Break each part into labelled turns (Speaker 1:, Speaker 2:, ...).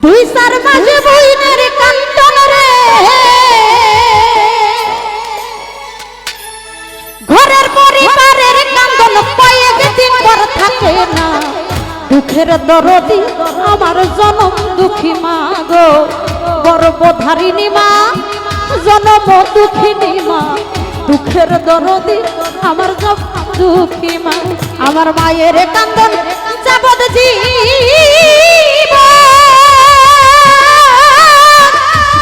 Speaker 1: দুই সার মাঝে বইনের কান্তন রে। ঘরের পরিবারের কান্দন কয়েক দিন পর থাকে না। দুঃখের দরদি আমার জনম দুঃখী মা গো। গর্বধারিণী মা, জনম দুঃখিনী মা। দুঃখের দরদি আমার জব দুঃখী মা। আমার মায়ের কান্দন যাবদ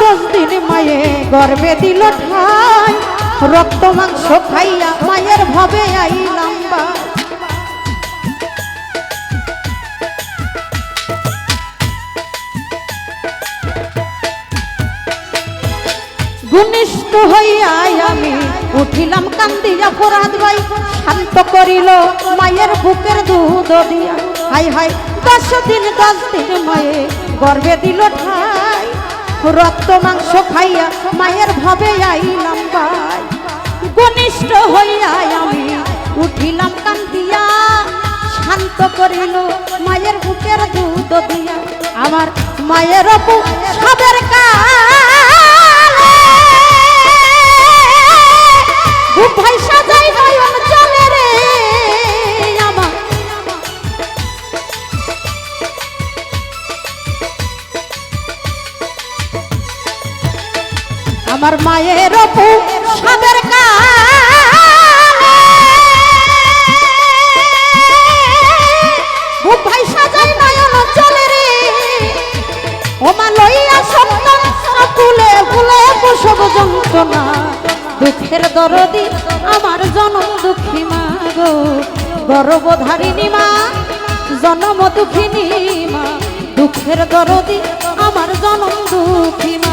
Speaker 1: দশ দিন মায়ে গর্বে দিল ঠাই। রক্ত মাংস খাইয়া মায়ের ভাবে আইলাম বা। ঘনিষ্ঠ হইয়া আমি উঠিলাম কান্দিয়া ফরাদ ভাই, শান্ত করিল মায়ের বুকের দুধ দিয়া। হাই হাই, দশ দিন দশ দিন মায়ে গর্বে দিল ঠাই। রক্ত মাংস খাইয়া মায়ের ভাবে আইলাম ভাই ঘনিষ্ঠ হইয়া আমি উঠিলাম কান্দিয়া, শান্ত করিল মায়ের বুকের দুধ দিয়া। আমার মায়ের অপু সবের বুক ভাই আমার মায়ের অপু বুক ভাই সাজাই নয়ন চলে রে। ওমা লইয়া সন্তান প্রসব যন্ত্রণা। দুঃখের দরদি আমার জনম দুঃখী মা গো। গর্বধারিণী মা, জনম দুঃখিনী মা। দুঃখের দরদি আমার জনম দুঃখী মা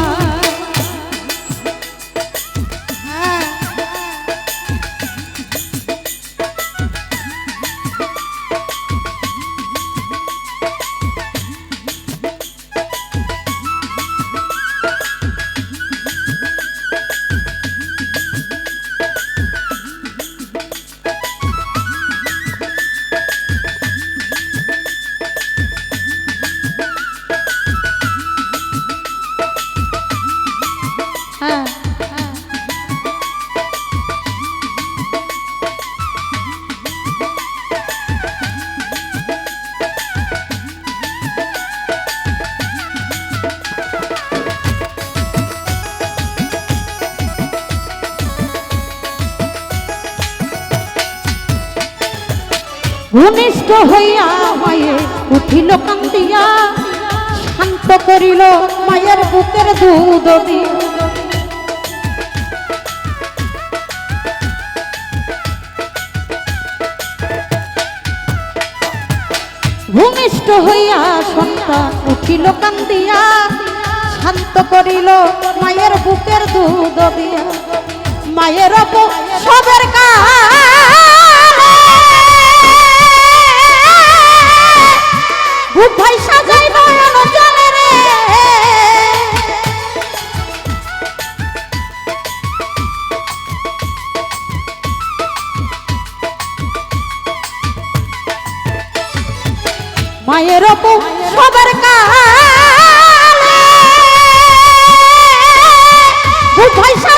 Speaker 1: ঘনিষ্ঠ হইয়া মায়ে উঠিল কান্দিয়া, শান্ত করিল মায়ের বুকের দুধ ভূমিষ্ঠ হইয়া সন্তান উঠিল কান্দিয়া, শান্ত করিল মায়ের বুকের দুধ দিয়া। মায়ের সবের বুক ভাই সাজাই নয়ন জলে রে। মায়ের অপু সবার ভাই সাজাই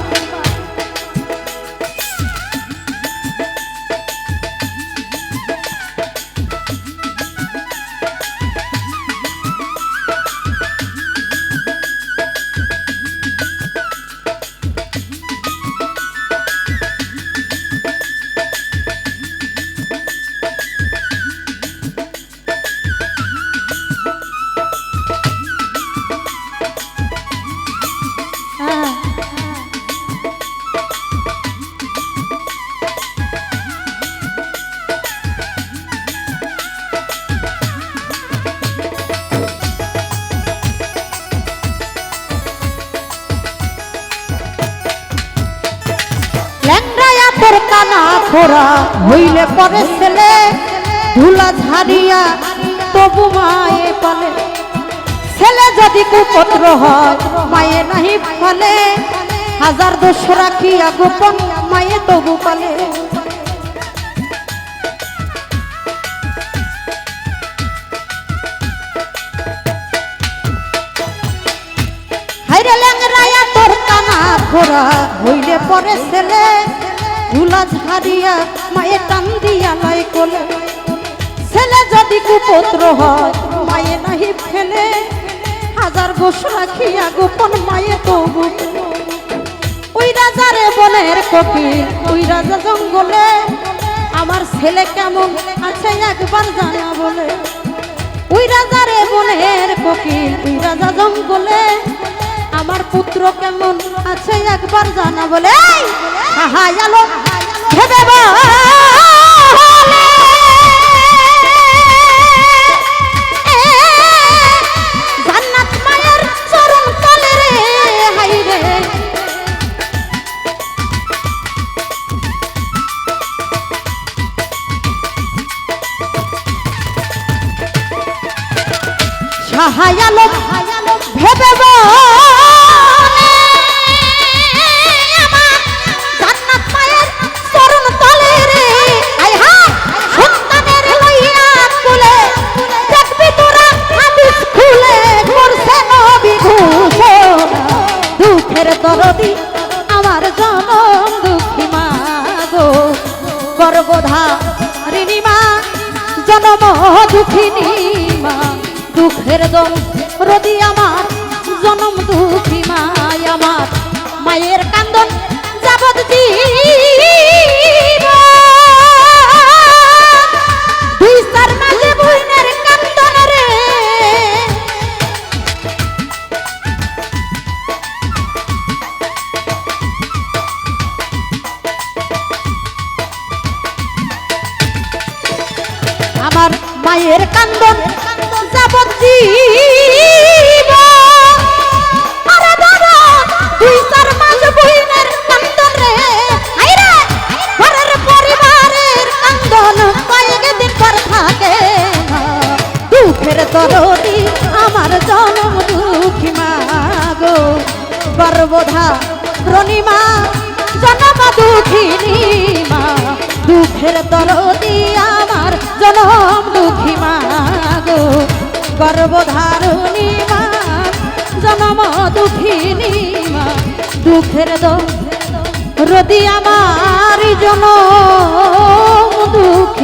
Speaker 1: খোরা হইলে পরে ছেলে, ধুলা ঝাড়িয়া তবু মায়ে পালে। ছেলে যদি কুপত্র হয়, মায়ে নাহি ফলে হাজার দোষ রাখিয়া গোপন মায়ে তবু পালে। হাইরে ল্যাংরায়া তোর কানা খোরা হইলে পরে ছেলে ধুলা ঝাড়িয়া মায়ে টান দিয়া লয় কোলে। ছেলে যদি কুপুত্র হয়, মায়ে নাহি ফেলে। হাজার গোস রাখিয়া গোপন মায়ে তবু। ওই রাজারে বনের কপিল ওই রাজা জঙ্গলে। আমার ছেলে কেমন আছে একবার জানা বলে। ওই রাজারে বনের কোকিল ওই রাজা জঙ্গলে। আমার পুত্র কেমন আছে একবার জানা বলে? সাহায় আলো ভেবে ভেবে জনম দুঃখী মা গো। গর্বধা ঋণিমা জনম দুঃখিনী মা। দুঃখের দম রদি আমার, জনম দুঃখী মায় আমার। পর থাকে না। দুঃখের দরদি আমার জনম দুঃখী মাগো গর্বধা রণিমা জনম দুঃখিনী মা, দুঃখের দরদি আমার জনম দুঃখী মাগো গর্বধারণী মা জনম দুঃখিনী মা, দুঃখের দরদি আমার জনম দুঃখী